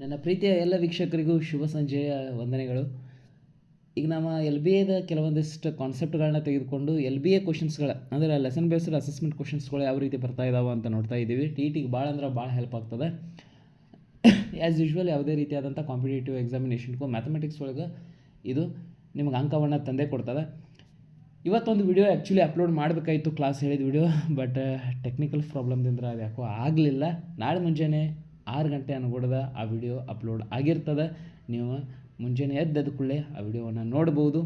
ನನ್ನ ಪ್ರೀತಿಯ ಎಲ್ಲ ವೀಕ್ಷಕರಿಗೂ ಶುಭ ಸಂಜೆಯ ವಂದನೆಗಳು. ಈಗ ನಮ್ಮ ಎಲ್ ಬಿ ಎದ ಕೆಲವೊಂದಿಷ್ಟು ಕಾನ್ಸೆಪ್ಟ್ಗಳನ್ನ ತೆಗೆದುಕೊಂಡು ಎಲ್ ಬಿ ಎ ಕ್ವಶನ್ಸ್ಗಳ ಅಂದರೆ ಲೆಸನ್ ಬೇಸ್ಡ್ ಅಸೆಸ್ಮೆಂಟ್ ಕ್ವಶನ್ಸ್ಗಳು ಯಾವ ರೀತಿ ಬರ್ತಾ ಇದಾವೆ ಅಂತ ನೋಡ್ತಾ ಇದ್ದೀವಿ. ಟಿ ಟಿಗೆ ಭಾಳ ಅಂದ್ರೆ ಭಾಳ ಹೆಲ್ಪ್ ಆಗ್ತದೆ. ಆ್ಯಸ್ ಯೂಶ್ವಲ್ ಯಾವುದೇ ರೀತಿಯಾದಂಥ ಕಾಂಪಿಟೇಟಿವ್ ಎಕ್ಸಾಮಿನೇಷನ್ಗೂ ಮ್ಯಾಥಮೆಟಿಕ್ಸ್ ಒಳಗೆ ಇದು ನಿಮ್ಗೆ ಅಂಕವನ್ನು ತಂದೆ ಕೊಡ್ತದೆ. ಇವತ್ತೊಂದು ವಿಡಿಯೋ ಆ್ಯಕ್ಚುಲಿ ಅಪ್ಲೋಡ್ ಮಾಡಬೇಕಾಯಿತು ಕ್ಲಾಸ್ ಹೇಳಿದ ವಿಡಿಯೋ ಬಟ್ ಟೆಕ್ನಿಕಲ್ ಪ್ರಾಬ್ಲಮ್ದಿಂದ ಅದು ಯಾಕೋ ಆಗಲಿಲ್ಲ. ನಾಳೆ ಮುಂಜಾನೆ ಆರು ಗಂಟೆ ಅನ್ಕೊಡ್ದ ಆ ವಿಡಿಯೋ ಅಪ್ಲೋಡ್ ಆಗಿರ್ತದೆ. ನೀವು ಮುಂಜಾನೆ ಎದ್ದದ ಕೂಡಲೇ ಆ ವಿಡಿಯೋವನ್ನು ನೋಡ್ಬೋದು.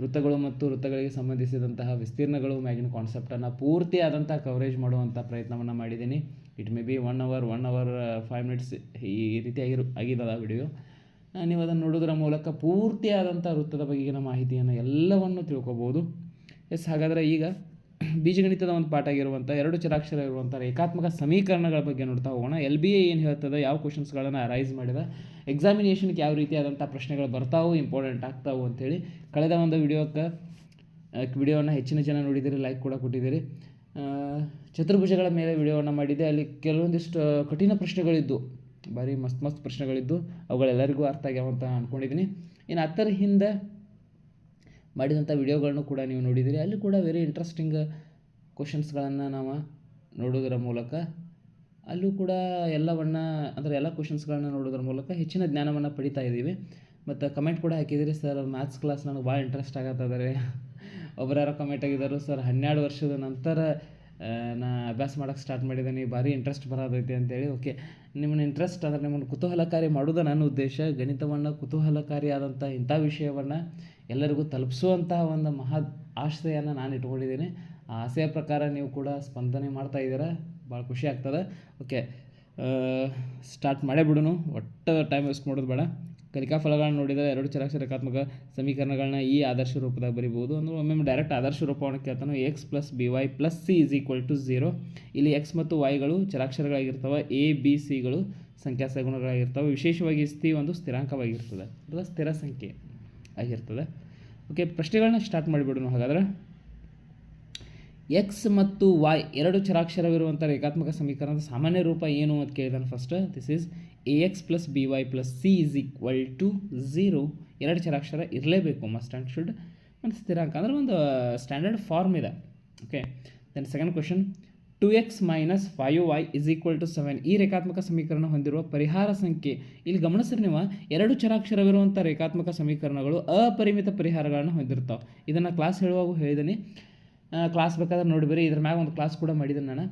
ವೃತ್ತಗಳು ಮತ್ತು ವೃತ್ತಗಳಿಗೆ ಸಂಬಂಧಿಸಿದಂತಹ ವಿಸ್ತೀರ್ಣಗಳು, ಮ್ಯಾಗಿನ ಕಾನ್ಸೆಪ್ಟನ್ನು ಪೂರ್ತಿ ಆದಂಥ ಕವರೇಜ್ ಮಾಡುವಂಥ ಪ್ರಯತ್ನವನ್ನು ಮಾಡಿದ್ದೀನಿ it may be one hour one hour five minutes ಈ ರೀತಿ ಆಗಿರು ಆ ವಿಡಿಯೋ ನೀವು ಅದನ್ನು ನೋಡೋದ್ರ ಮೂಲಕ ಪೂರ್ತಿಯಾದಂಥ ವೃತ್ತದ ಬಗೆಗಿನ ಮಾಹಿತಿಯನ್ನು ಎಲ್ಲವನ್ನು ತಿಳ್ಕೊಬೋದು. ಎಸ್, ಹಾಗಾದರೆ ಈಗ ಬೀಜಗಣಿತದ ಒಂದು ಪಾಠ ಆಗಿರುವಂಥ, ಎರಡು ಚರಾಕ್ಷರ ಇರುವಂಥ ರೇಖಾತ್ಮಕ ಸಮೀಕರಣಗಳ ಬಗ್ಗೆ ನೋಡ್ತಾ ಹೋಗೋಣ. ಎಲ್ ಬಿ ಎ ಏನು ಹೇಳ್ತದೆ, ಯಾವ ಕ್ವಶನ್ಸ್ಗಳನ್ನು ಅರೈಸ್ ಮಾಡಿದೆ ಎಕ್ಸಾಮಿನೇಷನ್ಗೆ ಯಾವ ರೀತಿಯಾದಂಥ ಪ್ರಶ್ನೆಗಳು ಬರ್ತಾವು ಇಂಪಾರ್ಟೆಂಟ್ ಆಗ್ತಾವು ಅಂಥೇಳಿ ಕಳೆದ ಒಂದು ವಿಡಿಯೋಕ್ಕೆ ವಿಡಿಯೋವನ್ನು ಹೆಚ್ಚಿನ ಜನ ನೋಡಿದ್ದೀರಿ ಲೈಕ್ ಕೂಡ ಕೊಟ್ಟಿದ್ದೀರಿ ಚತುರ್ಭುಜಗಳ ಮೇಲೆ ವಿಡಿಯೋವನ್ನು ಮಾಡಿದ್ದೆ, ಅಲ್ಲಿ ಕೆಲವೊಂದಿಷ್ಟು ಕಠಿಣ ಪ್ರಶ್ನೆಗಳಿದ್ದು, ಭಾರಿ ಮಸ್ತ್ ಮಸ್ತ್ ಪ್ರಶ್ನೆಗಳಿದ್ದು, ಅವುಗಳೆಲ್ಲರಿಗೂ ಅರ್ಥ ಆಗ್ಯಾವ ಅಂತ ಅಂದ್ಕೊಂಡಿದ್ದೀನಿ ಇನ್ನು ಹತ್ತರ ಹಿಂದೆ ಮಾಡಿದಂಥ ವಿಡಿಯೋಗಳನ್ನು ಕೂಡ ನೀವು ನೋಡಿದ್ದೀರಿ. ಅಲ್ಲಿ ಕೂಡ ವೆರಿ ಇಂಟ್ರೆಸ್ಟಿಂಗ್ ಕ್ವಶನ್ಸ್ಗಳನ್ನು ನಾವು ನೋಡೋದರ ಮೂಲಕ, ಅಲ್ಲೂ ಕೂಡ ಎಲ್ಲವನ್ನು, ಅಂದರೆ ಎಲ್ಲ ಕ್ವಶನ್ಸ್ಗಳನ್ನ ನೋಡೋದ್ರ ಮೂಲಕ ಹೆಚ್ಚಿನ ಜ್ಞಾನವನ್ನು ಪಡಿತಾ ಇದ್ದೀವಿ. ಮತ್ತು ಕಮೆಂಟ್ ಕೂಡ ಹಾಕಿದ್ದೀರಿ, ಸರ್ ಮ್ಯಾಥ್ಸ್ ಕ್ಲಾಸ್ ನನಗೆ ಭಾಳ ಇಂಟ್ರೆಸ್ಟ್ ಆಗತ್ತದರೆ ಒಬ್ಬರು ಯಾರೋ ಕಮೆಂಟ್ ಆಗಿದ್ದಾರೆ ಸರ್, ಹನ್ನೆರಡು ವರ್ಷದ ನಂತರ ನಾ ಅಭ್ಯಾಸ ಮಾಡೋಕ್ಕೆ ಸ್ಟಾರ್ಟ್ ಮಾಡಿದ್ದೀನಿ ಭಾರಿ ಇಂಟ್ರೆಸ್ಟ್ ಬರೋದೈತಿ ಅಂತೇಳಿ ಓಕೆ ನಿಮ್ಮನ್ನ ಇಂಟ್ರೆಸ್ಟ್ ಅಂದರೆ ನಿಮ್ಮನ್ನು ಕುತೂಹಲಕಾರಿ ಮಾಡೋದು ನನ್ನ ಉದ್ದೇಶ. ಗಣಿತವನ್ನು ಕುತೂಹಲಕಾರಿಯಾದಂಥ ಇಂಥ ವಿಷಯವನ್ನು ಎಲ್ಲರಿಗೂ ತಲುಪಿಸುವಂತಹ ಒಂದು ಮಹಾ ಆಶ್ರಯನ ನಾನು ಇಟ್ಕೊಂಡಿದ್ದೀನಿ ಆ ಆಸೆಯ ಪ್ರಕಾರ ನೀವು ಕೂಡ ಸ್ಪಂದನೆ ಮಾಡ್ತಾ ಇದ್ದೀರಾ, ಭಾಳ ಖುಷಿ ಆಗ್ತದೆ. ಓಕೆ ಸ್ಟಾರ್ಟ್ ಮಾಡೇ ಬಿಡೋನು, ಒಟ್ಟು ಟೈಮ್ ವೇಸ್ಟ್ ಮಾಡೋದು ಬೇಡ. ಕಲಿಕಾ ಫಲಗಳನ್ನು ನೋಡಿದರೆ ಎರಡು ಚರಾಕ್ಷರ ರೇಖಾತ್ಮಕ ಸಮೀಕರಣಗಳನ್ನ ಈ ಆದರ್ಶ ರೂಪದಾಗ ಬರಿಬೋದು. ಅಂದ್ರೆ ಒಮ್ಮೊಮ್ಮೆ ಡೈರೆಕ್ಟ್ ಆದರ್ಶ ರೂಪವನ್ನು ಕೇಳ್ತಾನೆ x plus b y plus c is equal to zero ಇಲ್ಲಿ ಎಕ್ಸ್ ಮತ್ತು ವೈಗಳು ಚರಾಕ್ಷರಗಳಾಗಿರ್ತವೆ ಎ ಬಿ ಸಿಗಳು ಸಂಖ್ಯಾ ಸಗುಣಗಳಾಗಿರ್ತವೆ ವಿಶೇಷವಾಗಿ ಸ್ಥಿ ಒಂದು ಸ್ಥಿರಾಂಕವಾಗಿರ್ತದೆ. ಅಥವಾ ಸ್ಥಿರ ಸಂಖ್ಯೆ ಆಗಿರ್ತದೆ. ಓಕೆ ಪ್ರಶ್ನೆಗಳನ್ನ ಸ್ಟಾರ್ಟ್ ಮಾಡಿಬಿಡೋಣ ಹಾಗಾದ್ರೆ. ಎಕ್ಸ್ ಮತ್ತು ವೈ ಎರಡು ಚರಾಕ್ಷರವಿರುವಂಥ ರೇಖಾತ್ಮಕ ಸಮೀಕರಣದ ಸಾಮಾನ್ಯ ರೂಪ ಏನು ಅಂತ ಕೇಳಿದಾನೆ first this is a x plus b y plus c is equal to zero ಎರಡು ಚರಾಕ್ಷರ ಇರಲೇಬೇಕು ಮಸ್ಟ್ ಆ್ಯಂಡ್ ಶುಡ್ ಒಂದು ಸ್ಥಿರಾಂಕ ಅಂದರೆ ಒಂದು ಸ್ಟ್ಯಾಂಡರ್ಡ್ ಫಾರ್ಮ್ ಇದೆ. Okay then second question two x minus five y is equal to seven ಈ ರೇಖಾತ್ಮಕ ಸಮೀಕರಣ ಹೊಂದಿರುವ ಪರಿಹಾರ ಸಂಖ್ಯೆ. ಇಲ್ಲಿ ಗಮನಿಸಿರಿ ನೀವು, ಎರಡು ಚರಾಕ್ಷರವಿರುವಂಥ ರೇಖಾತ್ಮಕ ಸಮೀಕರಣಗಳು ಅಪರಿಮಿತ ಪರಿಹಾರಗಳನ್ನು ಹೊಂದಿರ್ತಾವೆ ಇದನ್ನು ಕ್ಲಾಸ್ ಹೇಳುವಾಗ ಹೇಳಿದ್ದೀನಿ ಕ್ಲಾಸ್ ಬೇಕಾದ್ರೆ ನೋಡಿಬಿರಿ ಇದ್ರ ಮ್ಯಾಗ ಒಂದು ಕ್ಲಾಸ್ ಕೂಡ ಮಾಡಿದ್ದೀನಿ ನಾನು.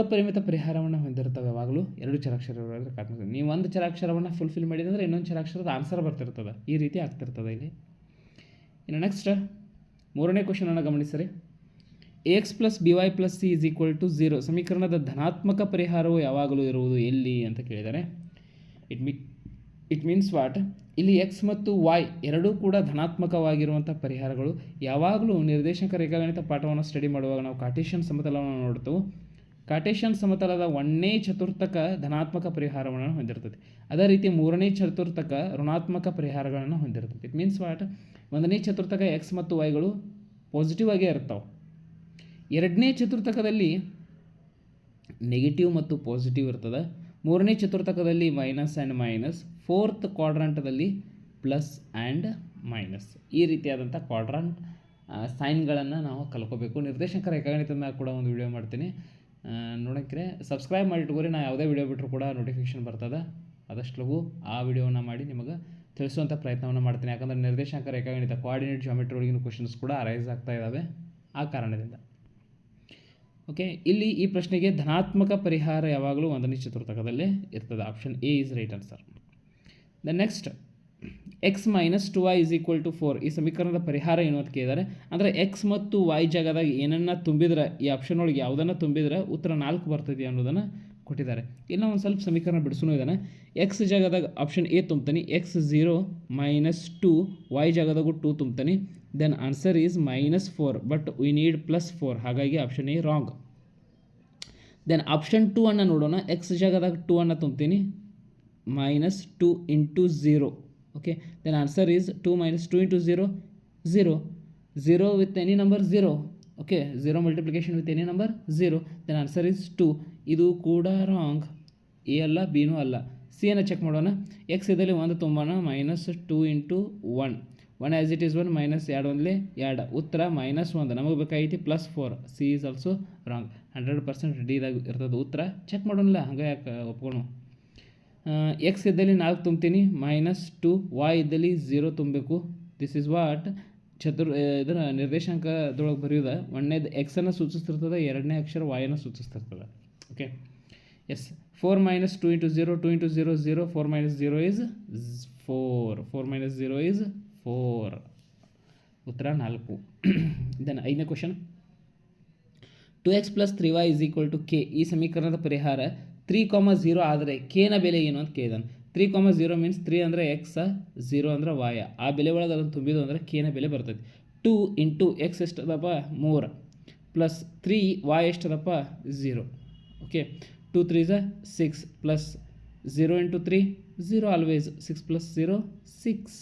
ಅಪರಿಮಿತ ಪರಿಹಾರವನ್ನು ಹೊಂದಿರ್ತವೆ ಯಾವಾಗಲೂ. ಎರಡು ಚರಾಕ್ಷರ ರೇಖಾತ್ಮಕ ನೀವು ಒಂದು ಚರಾಕ್ಷರವನ್ನು ಫುಲ್ಫಿಲ್ ಮಾಡಿದಂದ್ರೆ ಇನ್ನೊಂದು ಚರಾಕ್ಷರದ ಆನ್ಸರ್ ಬರ್ತಿರ್ತದೆ. ಈ ರೀತಿ ಆಗ್ತಿರ್ತದೆ ಇಲ್ಲಿ. ಇನ್ನು ನೆಕ್ಸ್ಟ್ ಮೂರನೇ ಕ್ವಶನನ್ನು ಗಮನಿಸಿರಿ. A x plus b y plus c is equal to zero ಸಮೀಕರಣದ ಧನಾತ್ಮಕ ಪರಿಹಾರವು ಯಾವಾಗಲೂ ಇರುವುದು ಎಲ್ಲಿ ಅಂತ ಕೇಳಿದ್ದಾರೆ it me it means what ಇಲ್ಲಿ ಎಕ್ಸ್ ಮತ್ತು ವೈ ಎರಡೂ ಕೂಡ ಧನಾತ್ಮಕವಾಗಿರುವಂಥ ಪರಿಹಾರಗಳು. ಯಾವಾಗಲೂ ನಿರ್ದೇಶಕ ರೇಖಾಗಣಿತ ಪಾಠವನ್ನು ಸ್ಟಡಿ ಮಾಡುವಾಗ ನಾವು ಕಾರ್ಟೇಶಿಯನ್ ಸಮತಲವನ್ನು ನೋಡ್ತೇವೆ. ಕಾರ್ಟೇಶಿಯನ್ ಸಮತಲದ ಒಂದನೇ ಚತುರ್ಥಕ ಧನಾತ್ಮಕ ಪರಿಹಾರವನ್ನು ಹೊಂದಿರ್ತದೆ. ಅದೇ ರೀತಿ ಮೂರನೇ ಚತುರ್ಥಕ ಋಣಾತ್ಮಕ ಪರಿಹಾರಗಳನ್ನು ಹೊಂದಿರ್ತದೆ. ಇಟ್ ಮೀನ್ಸ್ ವಾಟ್ ಒಂದನೇ ಚತುರ್ಥಕ ಎಕ್ಸ್ ಮತ್ತು ವೈಗಳು ಪಾಸಿಟಿವ್ ಆಗೇ ಇರ್ತಾವೆ. ಎರಡನೇ ಚತುರ್ಥಕದಲ್ಲಿ ನೆಗೆಟಿವ್ ಮತ್ತು ಪಾಸಿಟಿವ್ ಇರ್ತದೆ. ಮೂರನೇ ಚತುರ್ಥಕದಲ್ಲಿ ಮೈನಸ್ ಆ್ಯಂಡ್ ಮೈನಸ್ ಫೋರ್ತ್ ಕ್ವಾಡ್ರಂಟದಲ್ಲಿ ಪ್ಲಸ್ ಆ್ಯಂಡ್ ಮೈನಸ್. ಈ ರೀತಿಯಾದಂಥ ಕ್ವಾಡ್ರಂಟ್ ಸೈನ್ಗಳನ್ನು ನಾವು ಕಲ್ಕೋಬೇಕು. ನಿರ್ದೇಶಕ ರೇಖಾಗಣಿತದ ಕೂಡ ಒಂದು ವಿಡಿಯೋ ಮಾಡ್ತೀನಿ. ನೋಡೋಕ್ಕೆ ಸಬ್ಸ್ಕ್ರೈಬ್ ಮಾಡಿಟ್ಕೋರಿ ನಾ ಯಾವುದೇ ವಿಡಿಯೋ ಬಿಟ್ಟರು ಕೂಡ ನೋಟಿಫಿಕೇಶನ್ ಬರ್ತದೆ. ಆದಷ್ಟು ಲಘು ಆ ವಿಡಿಯೋನ ಮಾಡಿ ನಿಮಗೆ ತಿಳಿಸುವಂಥ ಪ್ರಯತ್ನವನ್ನು ಮಾಡ್ತೀನಿ. ಯಾಕಂದರೆ ನಿರ್ದೇಶಾಂಕ ರೇಖಾಗಣಿತ ಕೋಆರ್ಡಿನೇಟ್ ಜಾಮೆಟ್ರಿ ಒಳಗಿನ ಕ್ವಶನ್ಸ್ ಕೂಡ ಅರೈಸ್ ಆಗ್ತಾ ಇದ್ದಾವೆ ಆ ಕಾರಣದಿಂದ. ಓಕೆ ಇಲ್ಲಿ ಈ ಪ್ರಶ್ನೆಗೆ ಧನಾತ್ಮಕ ಪರಿಹಾರ ಯಾವಾಗಲೂ ಒಂದನೇ ಚತುರ್ಥಕದಲ್ಲೇ ಇರ್ತದೆ. Option a is right answer the next x minus two y is equal to four ಈ ಸಮೀಕರಣದ ಪರಿಹಾರ ಏನು ಅಂತ ಕೇಳಿದ್ದಾರೆ ಅಂದರೆ ಎಕ್ಸ್ ಮತ್ತು ವೈ ಜಾಗದಾಗ ಏನನ್ನ ತುಂಬಿದ್ರೆ, ಈ ಆಪ್ಷನ್ ಒಳಗೆ ಯಾವುದನ್ನು ತುಂಬಿದ್ರೆ ಉತ್ತರ ನಾಲ್ಕು ಬರ್ತೈತಿ ಅನ್ನೋದನ್ನು ಕೊಟ್ಟಿದ್ದಾರೆ. ಇಲ್ಲ ಒಂದು ಸ್ವಲ್ಪ ಸಮೀಕರಣ ಬಿಡಿಸೂ ಇದ್ದಾನೆ ಎಕ್ಸ್ ಜಾಗದಾಗ option A ತುಂಬ್ತಾನೆ. X zero minus two y ಜಾಗದಾಗೂ two ತುಂಬ್ತಾನೆ. Then answer is minus four but we need plus four ಹಾಗಾಗಿ option a wrong then option two ಅನ್ನು ನೋಡೋಣ. ಎಕ್ಸ್ ಜಾಗದಾಗ ಟು ಅನ್ನು ತುಂಬ್ತೀನಿ. Minus two into zero okay then answer is two minus two into zero zero zero with any number zero okay 0 multiplication with any number zero then answer is two ಇದು ಕೂಡ wrong A ಅಲ್ಲ ಬಿನೂ ಅಲ್ಲ. ಸಿಯನ್ನು check ಮಾಡೋಣ. X ಇದರಲ್ಲಿ ಒಂದು ತುಂಬೋಣ minus two into one one as it is one minus ಎರಡು ಒಂದಲೇ ಎರಡು. ಉತ್ತರ ಮೈನಸ್ ಒಂದು. ನಮಗೆ ಬೇಕಾಗಿತ್ತು plus four c is also wrong hundred percent ರೆಡಿದಾಗ ಇರ್ತದೆ ಉತ್ತರ. ಚೆಕ್ ಮಾಡೋಣ ಹಂಗೆ ಯಾಕೆ ಒಪ್ಕೊಳ್ಳು ಎಕ್ಸ್ ಇದ್ದಲ್ಲಿ ನಾಲ್ಕು ತುಂಬ್ತೀನಿ ಮೈನಸ್ ಟು ವಾಯ್ ಇದ್ದಲ್ಲಿ ಝೀರೋ ತುಂಬಬೇಕು. ದಿಸ್ ಇಸ್ ವಾಟ್ ಚತುರ್ ಇದರ ನಿರ್ದೇಶಾಂಕದೊಳಗೆ ಬರೆಯೋದ. ಒಂದನೇದು ಎಕ್ಸನ್ನು ಸೂಚಿಸ್ತಿರ್ತದೆ, ಎರಡನೇ ಅಕ್ಷರ ವಾಯನ್ನು ಸೂಚಿಸ್ತಿರ್ತದೆ. Okay yes four minus two into zero two into zero zero four minus zero is four four minus zero is four ಉತ್ತರ ನಾಲ್ಕು. ದೆನ್ ಐದನೇ question two x plus three y is equal to k ಈ ಸಮೀಕರಣದ ಪರಿಹಾರ three comma zero ಆದರೆ ಕೆನ ಬೆಲೆ ಏನು ಅಂತ ಕೇಳಿದಾನೆ. Three comma zero means three ಅಂದರೆ ಎಕ್ಸ್ ಝೀರೋ ಅಂದರೆ ವಾಯ ಆ ಬೆಲೆ ಒಳಗೆ ಅದನ್ನು ತುಂಬಿದ್ದು ಅಂದರೆ ಕೆನ ಬೆಲೆ ಬರ್ತೈತಿ ಟೂ ಇಂಟು ಎಕ್ಸ್ ಎಷ್ಟದಪ್ಪ? ಮೂರು. ಪ್ಲಸ್ ತ್ರೀ ವಾಯ್ ಎಷ್ಟದಪ್ಪ? Zero okay two three ಝ six plus zero into three zero always six plus zero six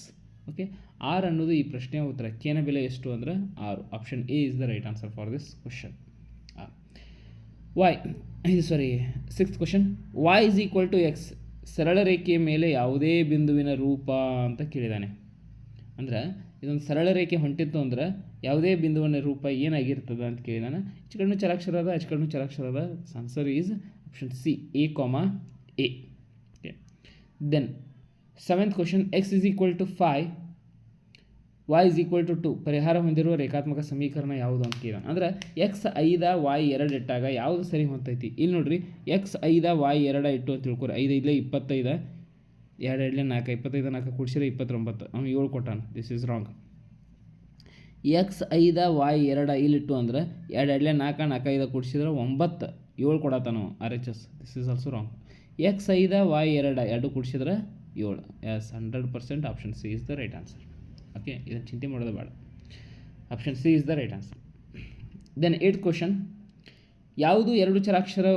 okay ಆರು ಅನ್ನೋದು ಈ ಪ್ರಶ್ನೆಯ ಉತ್ತರ. ಕೇನ ಬೆಲೆ ಎಷ್ಟು ಅಂದರೆ ಆರು. Option a is the right answer for this question y ಇದು sorry sixth question y is equal to x ಸರಳ ರೇಖೆಯ ಮೇಲೆ ಯಾವುದೇ ಬಿಂದುವಿನ ರೂಪ ಅಂತ ಕೇಳಿದಾನೆ. ಅಂದ್ರೆ ಇದೊಂದು ಸರಳ ರೇಖೆ ಹೊಂಟಿತ್ತು ಅಂದ್ರೆ ಯಾವುದೇ ಬಿಂದುವಿನ ರೂಪ ಏನಾಗಿರ್ತದೆ ಅಂತ ಕೇಳಿದಾನೆ. ಹೆಚ್ಚು ಕಡಿಮೆ ಚರಾಕ್ಷರ ಅದ ಹೆಚ್ಚು ಕಡಿಮೆ ಚರಾಕ್ಷರ ಅದ answer is option c a comma a then seventh question x is equal to five y is equal to two ಪರಿಹಾರ ಹೊಂದಿರುವ ರೇಖಾತ್ಮಕ ಸಮೀಕರಣ ಯಾವುದು ಅಂತ ಕೇಳೋಣ. ಅಂದ್ರೆ ಎಕ್ಸ್ ಐದ ವಾಯ್ ಎರಡು ಇಟ್ಟಾಗ ಯಾವುದು ಸರಿ ಹೊಂತೈತಿ? ಇಲ್ಲಿ ನೋಡ್ರಿ ಎಕ್ಸ್ ಐದ ವಾಯ್ ಎರಡ ಇಟ್ಟು ಅಂತ ತಿಳ್ಕೊರಿ. ಐದು ಇಲ್ಲೇ ಇಪ್ಪತ್ತೈದ, ಎರಡು ಎರಡಲೇ ನಾಲ್ಕು. ಇಪ್ಪತ್ತೈದು, ನಾಲ್ಕು ಕುಡಿಸಿದ್ರೆ ಇಪ್ಪತ್ತೊಂಬತ್ತು. ಅವ್ನು ಏಳು ಕೊಟ್ಟಾನ. ದಿಸ್ ಇಸ್ ರಾಂಗ್ ಎಕ್ಸ್ ಐದ ವಾಯ್ ಎರಡ ಇಲ್ಲಿಟ್ಟು ಅಂದ್ರೆ ಎರಡು ಎರಡಲೇ ನಾಲ್ಕು ನಾಲ್ಕು ಐದ ಕುಡಿಸಿದ್ರೆ ಒಂಬತ್ತು. ಏಳು ಕೊಡತ್ತಾನ r h s this is also wrong x ಐದ ವಾಯ್ ಎರಡ ಎರಡು ಕುಡಿಸಿದ್ರೆ ಏಳು. Yes hundred percent option c is the right answer okay ಇದನ್ನು ಚಿಂತೆ ಮಾಡೋದು ಬೇಡ. Option c is the right answer then eight question ಯಾವುದು ಎರಡು ಚರಾಕ್ಷರ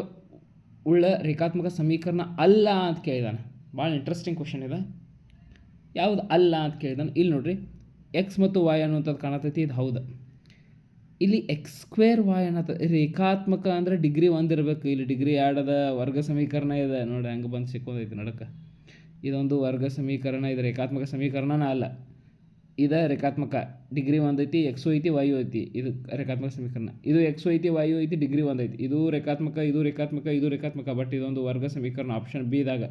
ಉಳ್ಳ ರೇಖಾತ್ಮಕ ಸಮೀಕರಣ ಅಲ್ಲ ಅಂತ ಕೇಳಿದಾನೆ. ಭಾಳ ಇಂಟ್ರೆಸ್ಟಿಂಗ್ ಕ್ವಶನ್ ಇದೆ. ಯಾವುದು ಅಲ್ಲ ಅಂತ ಕೇಳಿದಾನೆ. ಇಲ್ಲಿ ನೋಡ್ರಿ ಎಕ್ಸ್ ಮತ್ತು ವಾಯ್ ಅನ್ನುವಂಥದ್ದು ಕಾಣತೈತಿ, ಇದು ಹೌದು. ಇಲ್ಲಿ ಎಕ್ಸ್ ಸ್ಕ್ವೇರ್ ವಾಯ್ ಅನ್ನೋದು ರೇಖಾತ್ಮಕ ಅಂದರೆ ಡಿಗ್ರಿ ಒಂದಿರಬೇಕು ಇಲ್ಲಿ ಡಿಗ್ರಿ ಎರಡದ ವರ್ಗ ಸಮೀಕರಣ ಇದೆ. ನೋಡಿ ಹಂಗೆ ಬಂದು ಸಿಕ್ಕೋದೈತಿ ನಡಕ್ಕೆ ಇದೊಂದು ವರ್ಗ ಸಮೀಕರಣ, ಇದು ರೇಖಾತ್ಮಕ ಸಮೀಕರಣನ ಅಲ್ಲ. ಇದು ರೇಖಾತ್ಮಕ ಡಿಗ್ರಿ ಒಂದೈತಿ ಎಕ್ಸು ಐತಿ ವಾಯು ಐತಿ ಇದು ರೇಖಾತ್ಮಕ ಸಮೀಕರಣ. ಇದು ಎಕ್ಸು ಐತಿ ವಾಯು ಐತಿ ಡಿಗ್ರಿ ಒಂದೈತಿ. ಇದು ರೇಖಾತ್ಮಕ ಇದು ರೇಖಾತ್ಮಕ ಇದು ರೇಖಾತ್ಮಕ. ಬಟ್ ಇದೊಂದು ವರ್ಗ ಸಮೀಕರಣ ಆಪ್ಷನ್ ಬಿದಾಗ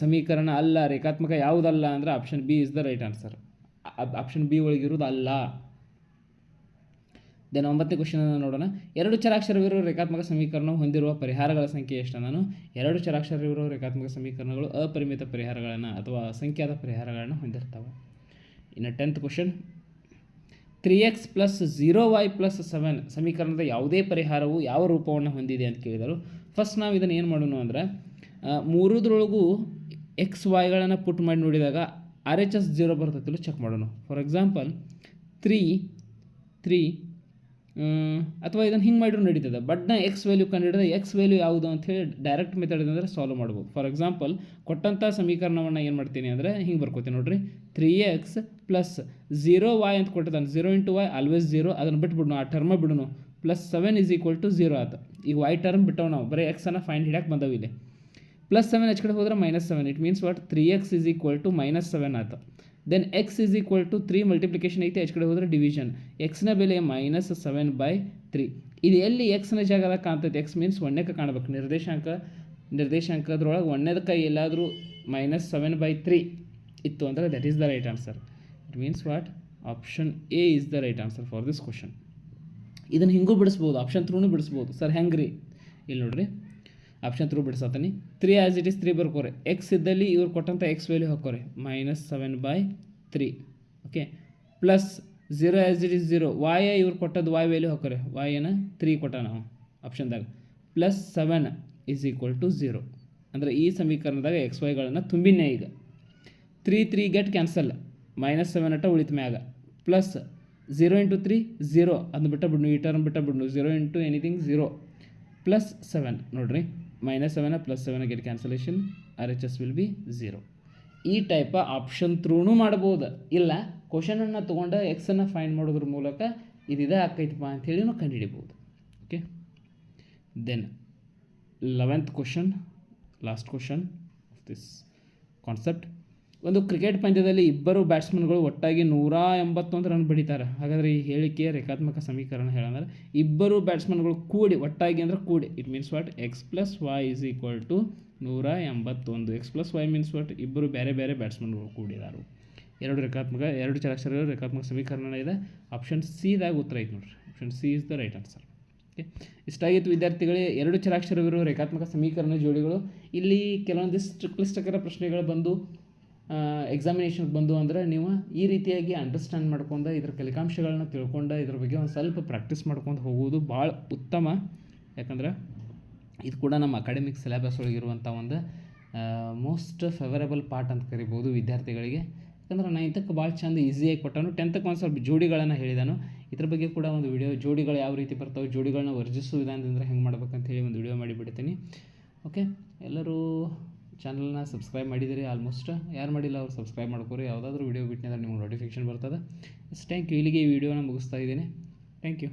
ಸಮೀಕರಣ ಅಲ್ಲ, ರೇಖಾತ್ಮಕ ಯಾವುದಲ್ಲ ಅಂದ್ರೆ option b is the right answer option b ಒಳಗಿರೋದು ಅಲ್ಲ. ದೆನ್ ಒಂಬತ್ತನೇ ಕ್ವಶನ್ ನೋಡೋಣ. ಎರಡು ಚರಾಕ್ಷರವಿರುವ ರೇಖಾತ್ಮಕ ಸಮೀಕರಣ ಹೊಂದಿರುವ ಪರಿಹಾರಗಳ ಸಂಖ್ಯೆ ಎಷ್ಟು? ನಾನು ಎರಡು ಚರಾಕ್ಷರವಿರುವ ರೇಖಾತ್ಮಕ ಸಮೀಕರಣಗಳು ಅಪರಿಮಿತ ಪರಿಹಾರಗಳನ್ನು ಅಥವಾ ಅಸಂಖ್ಯಾತ ಪರಿಹಾರಗಳನ್ನು ಹೊಂದಿರ್ತವೆ. ಇನ್ನು tenth question three x plus zero y plus seven ಸಮೀಕರಣದ ಯಾವುದೇ ಪರಿಹಾರವು ಯಾವ ರೂಪವನ್ನು ಹೊಂದಿದೆ ಅಂತ ಕೇಳಿದರು. ಫಸ್ಟ್ ನಾವು ಇದನ್ನು ಏನು ಮಾಡೋಣ ಅಂದ್ರೆ ಮೂರುದ್ರೊಳಗು ಎಕ್ಸ್ ವೈಗಳನ್ನು ಪುಟ್ ಮಾಡಿ ನೋಡಿದಾಗ ಆರ್ ಎಚ್ ಎಸ್ ಜೀರೋ ಬರ್ತೈತಿಲ್ಲ ಚೆಕ್ ಮಾಡೋಣ. ಫಾರ್ ಎಕ್ಸಾಂಪಲ್ ತ್ರೀ ತ್ರೀ ಅಥವಾ ಇದನ್ನು ಹಿಂಗೆ ಮಾಡಿದ್ರು ನಡೀತದೆ. ಬಟ್ ನಾ ಎಕ್ಸ್ ವ್ಯಾಲ್ಯೂ ಕಂಡುಹಿಡಿದ್ರೆ ಎಕ್ಸ್ ವ್ಯಾಲ್ಯೂ ಯಾವುದು ಅಂಥೇಳಿ ಡೈರೆಕ್ಟ್ ಮೆಥಡ್ ಅಂದರೆ ಸಾಲ್ವ್ ಮಾಡ್ಬೋದು. ಫಾರ್ ಎಕ್ಸಾಂಪಲ್ ಕೊಟ್ಟಂಥ ಸಮೀಕರಣವನ್ನು ಏನು ಮಾಡ್ತೀನಿ ಅಂದರೆ ಹಿಂಗೆ ಬರ್ಕೋತೀನಿ ನೋಡಿರಿ. Three x plus zero y ಅಂತ ಕೊಟ್ಟಿದ್ದಾನೆ. Zero into y always zero ಅದನ್ನು ಬಿಟ್ಬಿಡ್ನು. ಆ term ಬಿಡೋನು. Plus seven is equal to zero ಆತ. ಈಗ ವೈ ಟರ್ಮ್ ಬಿಟ್ಟವು ನಾವು. ಬರೀ ಎಕ್ಸನ್ನು ಫೈನ್ ಹಿಡಿಯಕ್ಕೆ ಬಂದವು ಇಲ್ಲಿ. ಪ್ಲಸ್ ಸೆವೆನ್ ಕಡೆ ಹೋದ್ರೆ minus seven it means what three x is equal to minus seven ಆತ. Then x is equal to three multiplication ಐತೆ ಎಚ್ ಕಡೆ ಹೋದರೆ ಡಿವಿಷನ್ ಎಕ್ಸ್ನ ಬೆಲೆ ಮೈನಸ್ ಸೆವೆನ್ ಬೈ ತ್ರೀ ಇದು ಎಲ್ಲಿ ಎಕ್ಸ್ನ ಜಾಗದಾಗ ಕಾಣ್ತೈತೆ? ಎಕ್ಸ್ ಮೀನ್ಸ್ ಒಣ್ಣೆಕ ಕಾಣಬೇಕು. ನಿರ್ದೇಶಾಂಕ, ನಿರ್ದೇಶಾಂಕದ್ರೊಳಗೆ ಕೈ ಎಲ್ಲಾದರೂ ಮೈನಸ್ ಸೆವೆನ್ ಬೈ ತ್ರೀ ಇತ್ತು ಅಂದರೆ that is the right answer it means what option a is the right answer for this question ಇದನ್ನು ಹಿಂಗೂ ಬಿಡಿಸ್ಬೋದು ಆಪ್ಷನ್ ತ್ರೂನು ಬಿಡಿಸ್ಬೋದು. ಸರ್ ಹೆಂಗೆ ರೀ ಇಲ್ಲಿ ನೋಡ್ರಿ. Option through ಬಿಡಿಸತ್ತೀನಿ three as it is three ಬರ್ಕೋರಿ X ಇದ್ದಲ್ಲಿ ಇವ್ರು ಕೊಟ್ಟಂಥ X value ಹಾಕೋರಿ. Minus seven by three okay plus zero as it is zero Y ಇವ್ರು ಕೊಟ್ಟದ್ದು ವಾಯ್ ವ್ಯಾಲ್ಯೂ ಹಾಕೋರಿ. ವಾಯನ ತ್ರೀ ಕೊಟ್ಟ ನಾವು ಆಪ್ಷನ್ದಾಗ plus seven is equal to zero ಅಂದರೆ ಈ ಸಮೀಕರಣದಾಗ ಎಕ್ಸ್ ವೈಗಳನ್ನು ತುಂಬಿನೇ ಈಗ. Three three get cancel minus seven ಅಟ್ಟ ಉಳಿತ ಮ್ಯಾಗ. Plus zero into three zero ಅದನ್ನ ಬಿಟ್ಟ ಬಿಡ್ನು, ಈ ಟರ್ಮ್ ಬಿಟ್ಟ ಬಿಡ್ನು. Zero into anything zero plus seven ನೋಡ್ರಿ. Minus seven plus seven get cancellation R H S will be zero ಈ ಟೈಪ ಆಪ್ಷನ್ ತ್ರೂನು ಮಾಡ್ಬೋದು ಇಲ್ಲ ಕ್ವಶನನ್ನು ತೊಗೊಂಡು ಎಕ್ಸನ್ನು ಫೈಂಡ್ ಮಾಡೋದ್ರ ಮೂಲಕ ಇದಿದೆ ಆಕೈತಪ್ಪ ಅಂಥೇಳಿ ನಾವು ಕಂಡುಹಿಡಿಬೋದು okay then eleventh question last question this concept ಒಂದು ಕ್ರಿಕೆಟ್ ಪಂದ್ಯದಲ್ಲಿ ಇಬ್ಬರು ಬ್ಯಾಟ್ಸ್ಮನ್ಗಳು ಒಟ್ಟಾಗಿ ನೂರ ಎಂಬತ್ತೊಂದು ರನ್ ಬಡಿತಾರೆ. ಹಾಗಾದರೆ ಈ ಹೇಳಿಕೆಯ ರೇಖಾತ್ಮಕ ಸಮೀಕರಣ ಹೇಳಂದ್ರೆ ಇಬ್ಬರು ಬ್ಯಾಟ್ಸ್ಮನ್ಗಳು ಕೂಡಿ, ಒಟ್ಟಾಗಿ ಅಂದ್ರೆ ಕೂಡಿ it means what x plus y is equal to ನೂರ ಎಂಬತ್ತೊಂದು. X plus y means what ಇಬ್ಬರು ಬೇರೆ ಬೇರೆ ಬ್ಯಾಟ್ಸ್ಮನ್ಗಳು ಕೂಡಿದಾರು. ಎರಡು ರೇಖಾತ್ಮಕ, ಎರಡು ಚರಾಕ್ಷರಗಳ ರೇಖಾತ್ಮಕ ಸಮೀಕರಣ ಇದೆ. ಆಪ್ಷನ್ ಸಿದಾಗ ಉತ್ತರ ಐತೆ ನೋಡ್ರಿ. Option c is the right answer okay ಇಷ್ಟಾಗಿತ್ತು ವಿದ್ಯಾರ್ಥಿಗಳೇ, ಎರಡು ಚರಾಕ್ಷರವಿರುವ ರೇಖಾತ್ಮಕ ಸಮೀಕರಣ ಜೋಡಿಗಳು. ಇಲ್ಲಿ ಕೆಲವೊಂದಿಷ್ಟು ಕ್ಲಿಷ್ಟಕರ ಪ್ರಶ್ನೆಗಳು ಬಂದು ಎಕ್ಸಾಮಿನೇಷನ್ಗೆ ಬಂದು ಅಂದರೆ ನೀವು ಈ ರೀತಿಯಾಗಿ ಅಂಡರ್ಸ್ಟ್ಯಾಂಡ್ ಮಾಡ್ಕೊಂಡು ಇದ್ರ ಫಲಿತಾಂಶಗಳನ್ನ ತಿಳ್ಕೊಂಡು ಇದ್ರ ಬಗ್ಗೆ ಒಂದು ಸ್ವಲ್ಪ ಪ್ರಾಕ್ಟೀಸ್ ಮಾಡ್ಕೊಂಡು ಹೋಗುವುದು ಭಾಳ ಉತ್ತಮ. ಯಾಕಂದ್ರೆ ಇದು ಕೂಡ ನಮ್ಮ ಅಕಾಡೆಮಿಕ್ ಸಿಲೆಬಸ್ ಒಳಗಿರುವಂಥ ಒಂದು ಮೋಸ್ಟ್ ಫೇವರಬಲ್ ಪಾರ್ಟ್ ಅಂತ ಕರಿಬೋದು ವಿದ್ಯಾರ್ಥಿಗಳಿಗೆ. ಯಾಕಂದ್ರೆ ನೈನ್ತಕ್ಕೆ ಭಾಳ ಚಂದ ಈಸಿಯಾಗಿ ಕೊಟ್ಟನು. ಟೆಂತಕ್ಕೆ ಒಂದು ಸ್ವಲ್ಪ ಜೋಡಿಗಳನ್ನು ಹೇಳಿದಾನು. ಇದ್ರ ಬಗ್ಗೆ ಕೂಡ ಒಂದು ವಿಡಿಯೋ ಜೋಡಿಗಳು ಯಾವ ರೀತಿ ಬರ್ತಾವೆ, ಜೋಡಿಗಳನ್ನ ವರ್ಜಿಸುವ ವಿಧಾನದಿಂದ ಹೆಂಗೆ ಮಾಡ್ಬೇಕಂತ ಹೇಳಿ ಒಂದು ವಿಡಿಯೋ ಮಾಡಿಬಿಡ್ತೀನಿ ಓಕೆ ಎಲ್ಲರೂ ಚಾನಲ್ನ ಸಬ್ಸ್ಕ್ರೈಬ್ ಮಾಡಿದ್ದೀರಿ, ಆಲ್ಮೋಸ್ಟ್ ಯಾರು ಮಾಡಿಲ್ಲ ಅವ್ರು ಸಬ್ಸ್ಕ್ರೈಬ್ ಮಾಡ್ಕೋರಿ. ಯಾವುದಾದ್ರೂ ವೀಡಿಯೋ ಬಿಟ್ಟಿನಿಂದ ನಿಮ್ಗೆ ನೋಟಿಫಿಕೇಶನ್ ಬರ್ತದೆ. ಅಷ್ಟು ಥ್ಯಾಂಕ್ ಯು ಇಲ್ಲಿಗೆ ಈ ವಿಡಿಯೋನ ಮುಗಿಸ್ತಾ ಇದ್ದೀನಿ. Thank you